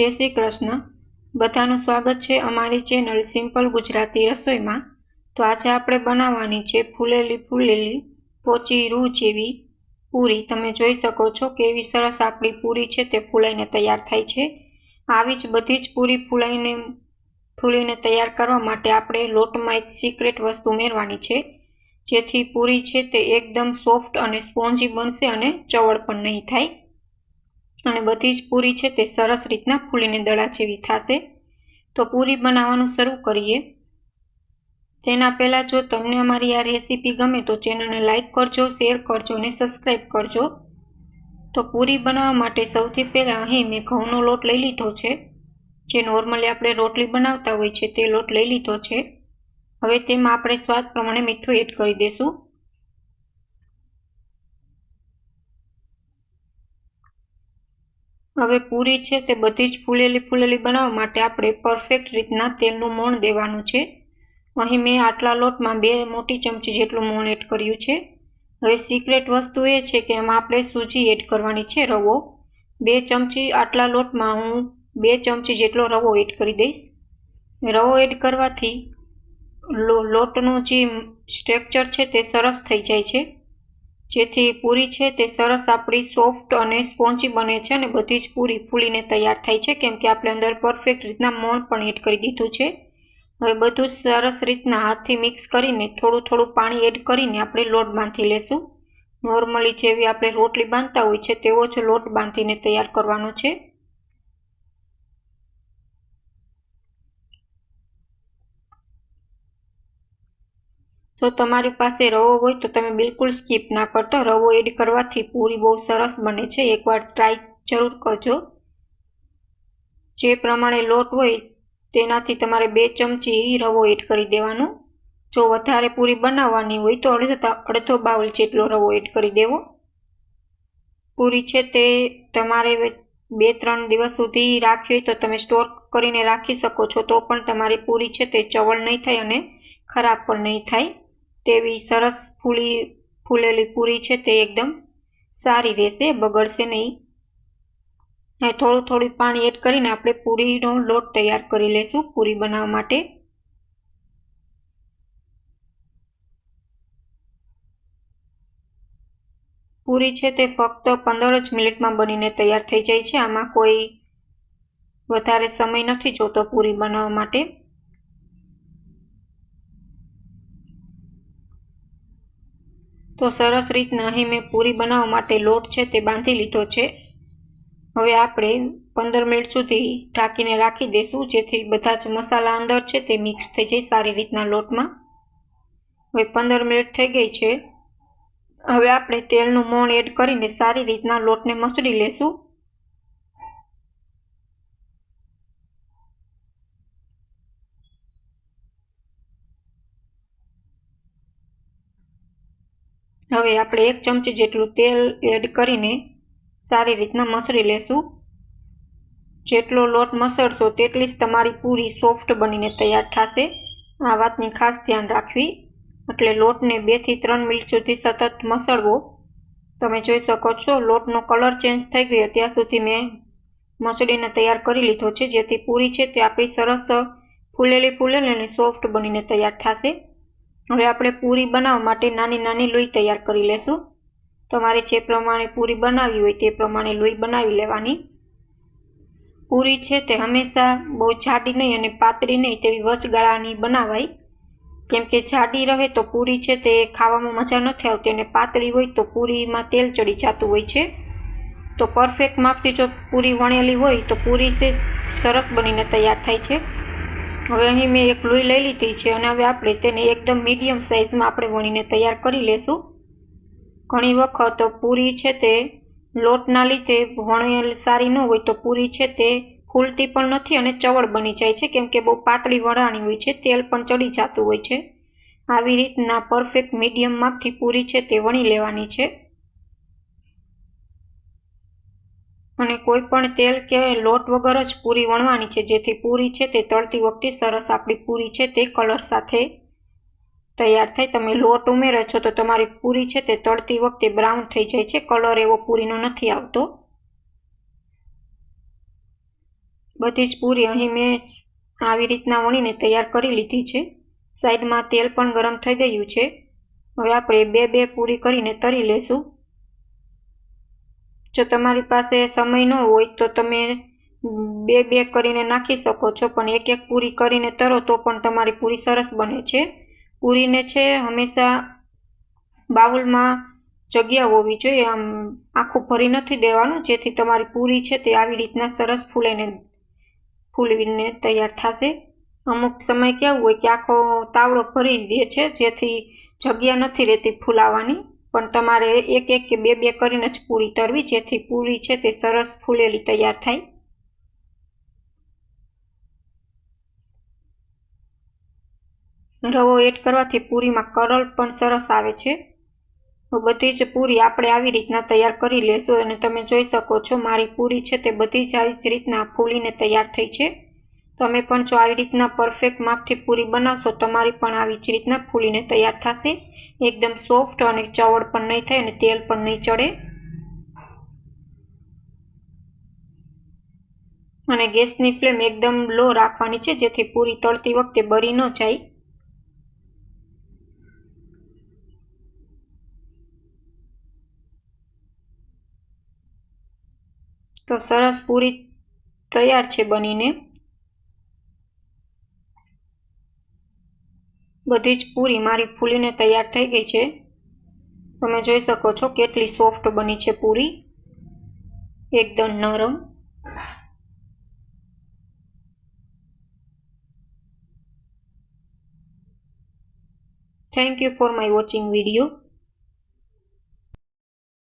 જય શ્રી કૃષ્ણ. બધાનું સ્વાગત છે અમારી ચેનલ સિમ્પલ ગુજરાતી રસોઈમાં. તો આજે આપણે બનાવવાની છે ફૂલેલી ફૂલેલી પોચી રૂ જેવી પૂરી. તમે જોઈ શકો છો કેવી સરસ આપણી પૂરી છે તે ફૂલાઈને તૈયાર થાય છે. આવી જ બધી જ પૂરી ફૂલાઈને, ફૂલીને તૈયાર કરવા માટે આપણે લોટમાં એક સિક્રેટ વસ્તુ ઉમેરવાની છે. જેથી પૂરી છે તે એકદમ સોફ્ટ અને સ્પોન્જી બનશે અને ચવળ પણ નહીં થાય. અને બધી જ પૂરી છે તે સરસ રીતના ફૂલીને દડા જેવી થશે. તો પૂરી બનાવવાનું શરૂ કરીએ. તેના પહેલાં જો તમને અમારી આ રેસીપી ગમે તો ચેનલને લાઇક કરજો, શેર કરજો અને સબસ્ક્રાઈબ કરજો. તો પૂરી બનાવવા માટે સૌથી પહેલાં અહીં મેં ઘઉંનો લોટ લઈ લીધો છે. જે નોર્મલી આપણે રોટલી બનાવતા હોય છે તે લોટ લઈ લીધો છે. હવે તેમાં આપણે સ્વાદ પ્રમાણે મીઠું એડ કરી દઈશું હવે પૂરી છે તે બધી જ ફૂલેલી ફૂલેલી બનાવવા માટે આપણે પરફેક્ટ રીતના તેલનું મોણ દેવાનું છે. અહીં મેં આટલા લોટમાં બે મોટી ચમચી જેટલું મોણ એડ કર્યું છે. હવે સિક્રેટ વસ્તુ એ છે કે એમાં આપણે સૂજી એડ કરવાની છે રવો. બે ચમચી આટલા લોટમાં હું બે ચમચી જેટલો રવો એડ કરી દઈશ. રવો એડ કરવાથી લોટનું જે સ્ટ્રક્ચર છે તે સરસ થઈ જાય છે. જેથી પૂરી છે તે સરસ આપણી સોફ્ટ અને સ્પોન્જી બને છે અને બધી જ પૂરી ફૂલીને તૈયાર થાય છે. કેમ કે આપણે અંદર પરફેક્ટ રીતના મોણ પણ એડ કરી દીધું છે. હવે બધું સરસ રીતના હાથથી મિક્સ કરીને થોડું થોડું પાણી એડ કરીને આપણે લોટ બાંધી લેશું. નોર્મલી જેવી આપણે રોટલી બાંધતા હોય છે તેવો જ લોટ બાંધીને તૈયાર કરવાનો છે. જો તમારી પાસે રવો હોય તો તમે બિલકુલ સ્કીપ ના કરતો રવો એડ કરવાથી પૂરી બહુ સરસ બને છે. એકવાર ટ્રાય જરૂર કરજો. જે પ્રમાણે લોટ હોય તેનાથી તમારે બે ચમચી રવો એડ કરી દેવાનો. જો વધારે પૂરી બનાવવાની હોય તો અડધો અડધો બાઉલ જેટલો રવો એડ કરી દેવો. પૂરી છે તે તમારે બે ત્રણ દિવસ સુધી રાખવી હોય તો તમે સ્ટોર કરીને રાખી શકો છો. તો પણ તમારી પૂરી છે તે ચવળ નહીં થાય અને ખરાબ પણ નહીં થાય. તેવી સરસ ફૂલી, ફૂલેલી પૂરી છે તે એકદમ. સારી રહેશે, બગડશે નહીં. થોડું થોડું પાણી એડ કરીને આપણે પૂરીનો લોટ તૈયાર કરી લઈશું પૂરી બનાવવા માટે. પૂરી છે તે ફક્ત પંદર જ મિનિટમાં બનીને તૈયાર થઈ જાય છે. આમાં કોઈ વધારે સમય નથી જોતો પૂરી બનાવવા માટે. તો સરસ રીતના અહીં મેં પૂરી બનાવવા માટે લોટ છે તે બાંધી લીધો છે. હવે આપણે પંદર મિનિટ સુધી ઢાંકીને રાખી દઈશું, જેથી બધા જ મસાલા અંદર છે તે મિક્સ થઈ જાય સારી રીતના લોટમાં. હવે પંદર મિનિટ થઈ ગઈ છે. હવે આપણે તેલનું મોણ એડ કરીને સારી રીતના લોટને મસળી લેશું. હવે આપણે એક ચમચી જેટલું તેલ એડ કરીને સારી રીતના મસળી લેશું. જેટલો લોટ મસળશો તેટલી જ તમારી પૂરી સોફ્ટ બનીને તૈયાર થશે. આ વાતની ખાસ ધ્યાન રાખવી. એટલે લોટને બેથી ત્રણ મિનિટ સુધી સતત મસળવો. તમે જોઈ શકો છો, લોટનો કલર ચેન્જ થઈ ગયો. ત્યાં સુધી મેં મસળીને તૈયાર કરી લીધો છે. જેથી પૂરી છે તે આપણી સરસ ફૂલેલી ફૂલેલી અને સોફ્ટ બનીને તૈયાર થશે. હવે આપણે પૂરી બનાવવા માટે નાની નાની લોહી તૈયાર કરી લેશું. તમારે જે પ્રમાણે પૂરી બનાવવી હોય તે પ્રમાણે લોહી બનાવી લેવાની. પૂરી છે તે હંમેશા બહુ જાડી નહીં અને પાતળી નહીં તેવી વચગાળાની બનાવાય. કેમ કે જાડી રહે તો પૂરી છે તે ખાવામાં મજા નથી આવતી અને પાતળી હોય તો પૂરીમાં તેલ ચડી જતું હોય છે. તો પરફેક્ટ માપથી જો પૂરી વણેલી હોય તો પૂરી છે સરસ બનીને તૈયાર થાય છે. હવે અહીં મેં એક લોહી લઈ લીધી છે અને હવે આપણે તેને એકદમ મીડિયમ સાઇઝમાં આપણે વણીને તૈયાર કરી લેશું. ઘણી વખત પૂરી છે તે લોટના લીધે વણેલ સારી ન હોય તો પૂરી છે તે ફૂલતી પણ નથી અને ચવળ બની જાય છે. કેમ કે બહુ પાતળી વણાણી હોય છે, તેલ પણ ચડી જતું હોય છે. આવી રીતના પરફેક્ટ મીડિયમ માપથી પૂરી છે તે વણી લેવાની છે. અને કોઈ પણ તેલ કે લોટ વગર જ પૂરી વણવાની છે. જેથી પૂરી છે તે તળતી વખતે સરસ આપણી પૂરી છે તે કલર સાથે તૈયાર થાય. તમે લોટ ઉમેરો છો તો તમારી પૂરી છે તે તળતી વખતે બ્રાઉન થઈ જાય છે. કલર એવો પૂરીનો નથી આવતો. બધી જ પૂરી અહીં મેં આવી રીતના વણીને તૈયાર કરી લીધી છે. સાઈડમાં તેલ પણ ગરમ થઈ ગયું છે. હવે આપણે બે બે પૂરી કરીને તરી લેશું. જો તમારી પાસે સમય ન હોય તો તમે બે બે કરીને નાખી શકો છો, પણ એક એક પૂરી કરીને તરો તો પણ તમારી પૂરી સરસ બને છે. પૂરીને છે હંમેશા બાઉલમાં જગ્યા હોવી જોઈએ, આમ આખું ભરી નથી દેવાનું, જેથી તમારી પૂરી છે તે આવી રીતના સરસ ફૂલેને ફૂલવીને તૈયાર થશે. અમુક સમય કેવું હોય કે આખો તાવડો ભરી દે છે, જેથી જગ્યા નથી રહેતી ફૂલાવાની. પણ તમારે એક એક કે બે બે કરીને જ પૂરી તરવી, જેથી પૂરી છે તે સરસ ફૂલેલી તૈયાર થાય. રવો એડ કરવાથી પૂરીમાં કરલ પણ સરસ આવે છે. બધી જ પૂરી આપણે આવી રીતના તૈયાર કરી લેશું અને તમે જોઈ શકો છો મારી પૂરી છે તે બધી જ આવી જ રીતના ફૂલીને તૈયાર થઈ છે. તમે પણ જો આવી રીતના પરફેક્ટ માપથી પૂરી બનાવશો, તમારી પણ આવી જ રીતના ફૂલીને તૈયાર થશે. એકદમ સોફ્ટ અને ચવડ પણ નહીં થાય અને તેલ પણ નહીં ચડે. અને ગેસની ફ્લેમ એકદમ લો રાખવાની છે, જેથી પૂરી તળતી વખતે બરી ન જાય. તો સરસ પૂરી તૈયાર છે બનીને. બધી જ પૂરી મારી ફૂલીને તૈયાર થઈ ગઈ છે. તમે જોઈ શકો છો કેટલી સોફ્ટ બની છે પૂરી. એકદમ નરમ. Thank you for my watching video